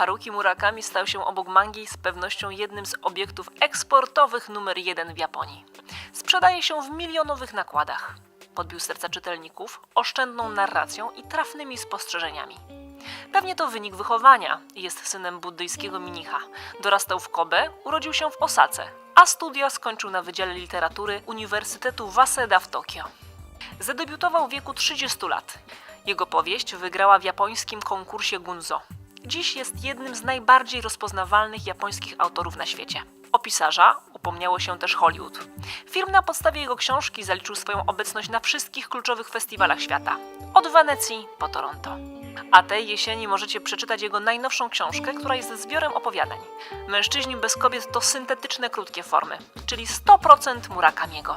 Haruki Murakami stał się obok mangi z pewnością jednym z obiektów eksportowych numer jeden w Japonii. Sprzedaje się w milionowych nakładach. Podbił serca czytelników oszczędną narracją i trafnymi spostrzeżeniami. Pewnie to wynik wychowania. Jest synem buddyjskiego mnicha. Dorastał w Kobe, urodził się w Osace, a studia skończył na Wydziale Literatury Uniwersytetu Waseda w Tokio. Zadebiutował w wieku 30 lat. Jego powieść wygrała w japońskim konkursie Gunzo. Dziś jest jednym z najbardziej rozpoznawalnych japońskich autorów na świecie. O pisarza upomniało się też Hollywood. Film na podstawie jego książki zaliczył swoją obecność na wszystkich kluczowych festiwalach świata. Od Wenecji po Toronto. A tej jesieni możecie przeczytać jego najnowszą książkę, która jest zbiorem opowiadań. Mężczyźni bez kobiet to syntetyczne krótkie formy, czyli 100% Murakamiego.